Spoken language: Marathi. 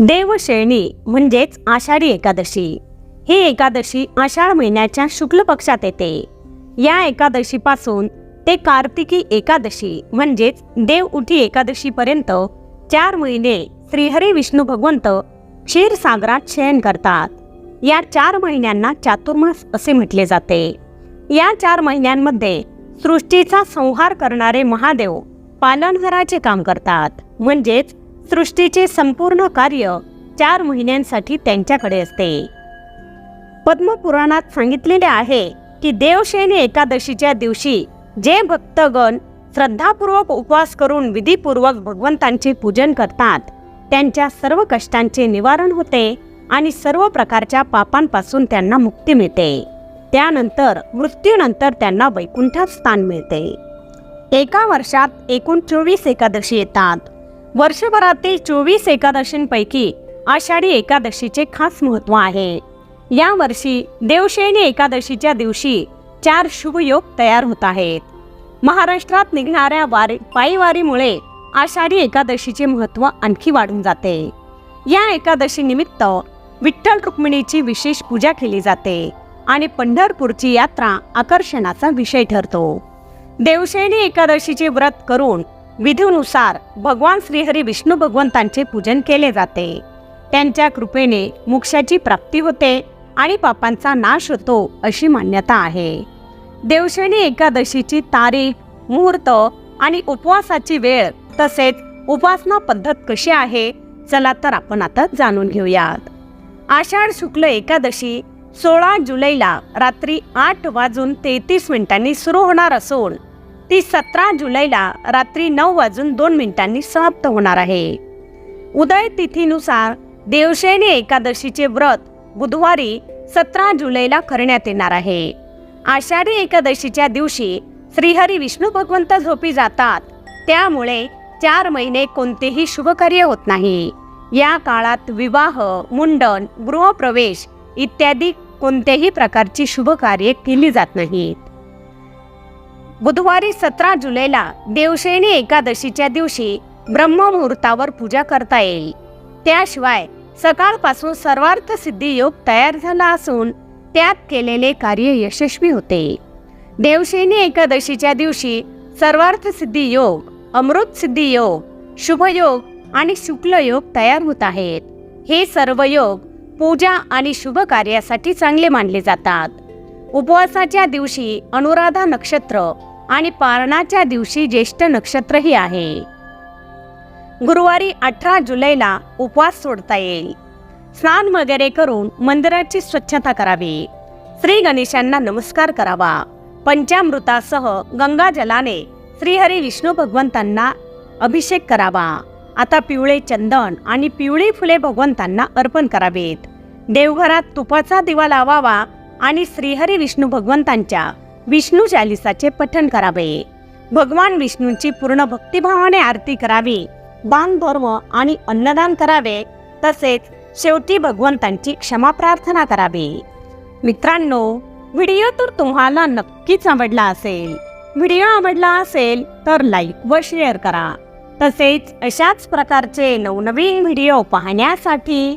देवशेणी म्हणजेच आषाढी एकादशी. ही एकादशी आषाढ महिन्याच्या शुक्ल पक्षात येते. या एकादशीपासून ते कार्तिकी एकादशी म्हणजेच देव उठी एकादशीपर्यंत चार महिने श्रीहरी विष्णू भगवंत क्षीरसागरात शयन करतात. या चार महिन्यांना चातुर्मास असे म्हटले जाते. या चार महिन्यांमध्ये सृष्टीचा संहार करणारे महादेव पालनघराचे काम करतात. म्हणजेच सृष्टीचे संपूर्ण कार्य चार महिन्यांसाठी त्यांच्याकडे असते. पद्मपुराणात सांगितलेले आहे की देवशयनी एकादशीच्या दिवशी जे भक्तगण श्रद्धापूर्वक उपवास करून विधीपूर्वक भगवंतांचे पूजन करतात त्यांच्या सर्व कष्टांचे निवारण होते आणि सर्व प्रकारच्या पापांपासून त्यांना मुक्ती मिळते. त्यानंतर मृत्यूनंतर त्यांना वैकुंठात स्थान मिळते. एका वर्षात एकूण चोवीस एकादशी येतात. वर्षभरातील चोवीस एकादशींपैकी आषाढी एकादशीचे खास महत्त्व आहे. या वर्षी देवशयनी एकादशीच्या दिवशी चार शुभयोग तयार होत आहेत. महाराष्ट्रात निघणाऱ्या वारी पायीवारीमुळे आषाढी एकादशीचे महत्त्व आणखी वाढून जाते. या एकादशी निमित्त विठ्ठल रुक्मिणीची विशेष पूजा केली जाते आणि पंढरपूरची यात्रा आकर्षणाचा विषय ठरतो. देवशयनी एकादशीचे व्रत करून विधीनुसार भगवान श्रीहरी विष्णू भगवंतांचे पूजन केले जाते. त्यांच्या कृपेने मोक्षाची प्राप्ती होते आणि पापांचा नाश होतो अशी मान्यता आहे. देवशेणी एकादशीची तारीख मुहूर्त आणि उपवासाची वेळ तसेच उपासना पद्धत कशी आहे चला तर आपण आता जाणून घेऊयात. आषाढ शुक्ल एकादशी सोळा जुलैला रात्री आठ वाजून तेहतीस मिनिटांनी सुरू होणार असून ती सतरा जुलैला रात्री नऊ वाजून दोन मिनिटांनी समाप्त होणार आहे. उदय तिथीनुसार देवशयनी एकादशीचे व्रत बुधवारी सतरा जुलैला करण्यात येणार आहे. आषाढी एकादशीच्या दिवशी श्रीहरी विष्णू भगवंत झोपी जातात. त्यामुळे चार महिने कोणतेही शुभकार्य होत नाही. या काळात विवाह मुंडन गृहप्रवेश इत्यादी कोणत्याही प्रकारची शुभकार्ये केली जात नाहीत. बुधवारी सतरा जुलैला देवशेनी एकादशीच्या दिवशी ब्रह्ममुहूर्तावर पूजा करता येईल. त्याशिवाय सकाळपासून सर्वार्थ सिद्धी योग तयार झाला असून त्यात केलेले कार्य यशस्वी होते. देवशेनी एकादशीच्या दिवशी सर्वार्थ सिद्धी योग अमृत सिद्धी योग शुभयोग आणि शुक्ल योग तयार होत आहेत. हे सर्व योग पूजा आणि शुभ कार्यासाठी चांगले मानले जातात. उपवासाच्या दिवशी अनुराधा नक्षत्र आणि पारणाच्या दिवशी ज्येष्ठ नक्षत्रही आहे. गुरुवारी अठरा जुलैला उपवास सोडता येईल. स्नान वगैरे करून मंदिराची स्वच्छता करावी. श्री गणेशांना नमस्कार करावा. पंचामृतासह गंगाजलाने श्रीहरी विष्णू भगवंतांना अभिषेक करावा. आता पिवळे चंदन आणि पिवळी फुले भगवंतांना अर्पण करावेत. देवघरात तुपाचा दिवा लावावा आणि श्रीहरी विष्णू भगवंतांच्या विष्णू चालिसाचे पठण करावे. भगवान विष्णूंची पूर्ण भक्तिभावाने आरती करावी दान धर्म आणि अन्नदान करावे तसेच शेवटी भगवंतांची क्षमा प्रार्थना करावी. मित्रांनो व्हिडिओ तर तुम्हाला नक्कीच आवडला असेल. व्हिडिओ आवडला असेल तर लाईक व शेअर करा. तसेच अशाच प्रकारचे नवनवीन व्हिडिओ पाहण्यासाठी